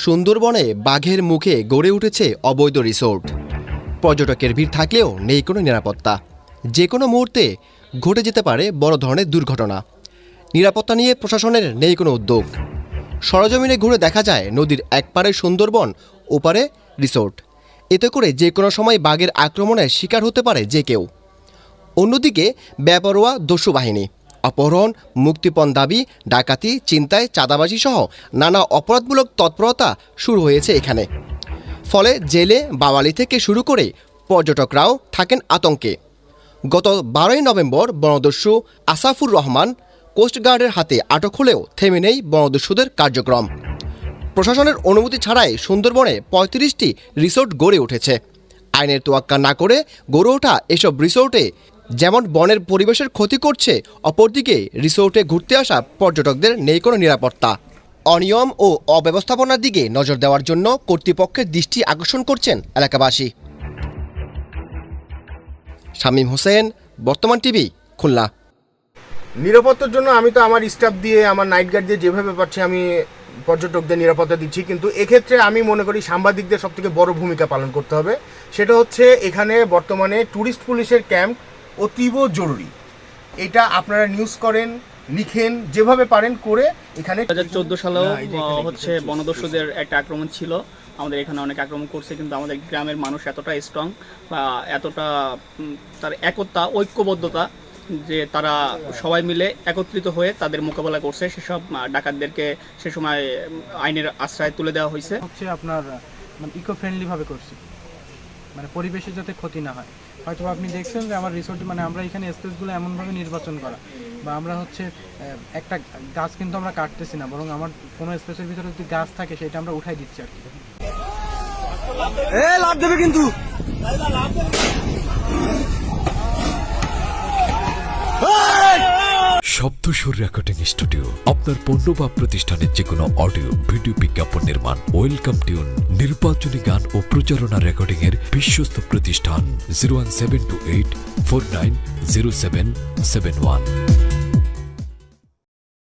সুন্দরবনে বাঘের মুখে গড়ে উঠেছে অবৈধ রিসোর্ট। পর্যটকের ভিড় থাকলেও নেই কোনো নিরাপত্তা। যে কোনো মুহূর্তে ঘটে যেতে পারে বড় ধরনের দুর্ঘটনা। নিরাপত্তা নিয়ে প্রশাসনের নেই কোনো উদ্যোগ। সরজমিনে ঘুরে দেখা যায় নদীর একপারে সুন্দরবন, ওপারে রিসোর্ট। এতে করে যে কোনো সময় বাঘের আক্রমণের শিকার হতে পারে যে কেউ। অন্যদিকে বেপরোয়া দস্যু বাহিনী। অপহরণ, মুক্তিপণ দাবি, ডাকাতি চিন্তায় চাঁদাবাজি সহ নানা অপরাধমূলক তৎপরতা শুরু হয়েছে এখানে। ফলে জেলে বাওয়ালি থেকে শুরু করে পর্যটকরাও থাকেন আতঙ্কে। গত বারোই নভেম্বর বনদস্যু আসাফুর রহমান কোস্টগার্ডের হাতে আটক হলেও থেমে নেই বনদস্যুদের কার্যক্রম। প্রশাসনের অনুমতি ছাড়াই সুন্দরবনে পঁয়ত্রিশটি রিসোর্ট গড়ে উঠেছে। আইনের তোয়াক্কা না করে গড়ে ওঠা এসব রিসোর্টে যেমন বনের পরিবেশের ক্ষতি করছে, অপরদিকে রিসোর্টে ঘুরতে আসা পর্যটকদের নেই কোনো নিরাপত্তা। অনিয়ম ও অব্যবস্থাপনার দিকে নজর দেওয়ার জন্য কর্তৃপক্ষের দৃষ্টি আকর্ষণ করছেন এলাকাবাসী। শামীম হোসেন, বর্তমান টিভি, খুলনা। নিরাপত্তার জন্য আমি তো আমার স্টাফ দিয়ে, আমার নাইট গার্ড দিয়ে যেভাবে পারছি আমি পর্যটকদের নিরাপত্তা দিচ্ছি। কিন্তু এক্ষেত্রে আমি মনে করি সাংবাদিকদের সব থেকে বড় ভূমিকা পালন করতে হবে। সেটা হচ্ছে এখানে বর্তমানে ট্যুরিস্ট পুলিশের ক্যাম্প অতীব জরুরি। এটা আপনারা নিউজ করেন লিখেন যেভাবে পারেন করে এখানে দু হাজার চোদ্দ সালেও না, এই যে এখানে আহ, হচ্ছে বনদস্যুদের একটা আক্রমণ ছিল। আমাদের এখানে অনেক আক্রমণ করছে কিন্তু আমাদের গ্রামের মানুষ এতটা স্ট্রং বা এতটা তার একতা ঐক্যবদ্ধতা যে তারা সবাই মিলে একত্রিত হয়ে তাদের মোকাবেলা করছে সেসব ডাকাতদেরকে সে সময় আইনের আশ্রয় তুলে দেওয়া হয়েছে। হচ্ছে আপনার মানে ইকো ফ্রেন্ডলি ভাবে করছি। মানে পরিবেশের যাতে ক্ষতি না হয়। হয়তো আপনি দেখছেন যে আমার রিসোর্ট মানে আমরা এখানে স্পেসগুলো এমনভাবে নির্বাচন করা বা আমরা হচ্ছে আহ, একটা গাছ কিন্তু আমরা কাটতেছি না বরং আমার কোনো স্পেসের ভিতরে যদি গাছ থাকে সেটা আমরা উঠাই দিচ্ছি আর কি। শব্দস্বর রেকর্ডিং স্টুডিও আপনার পণ্য বা প্রতিষ্ঠানের যে কোনো অডিও ভিডিও বিজ্ঞাপন নির্মাণ ওয়েলকাম টিউন নির্বাচনী গান ও প্রচারণা রেকর্ডিং এর বিশ্বস্ত প্রতিষ্ঠান zero one seven two eight four nine zero seven seven one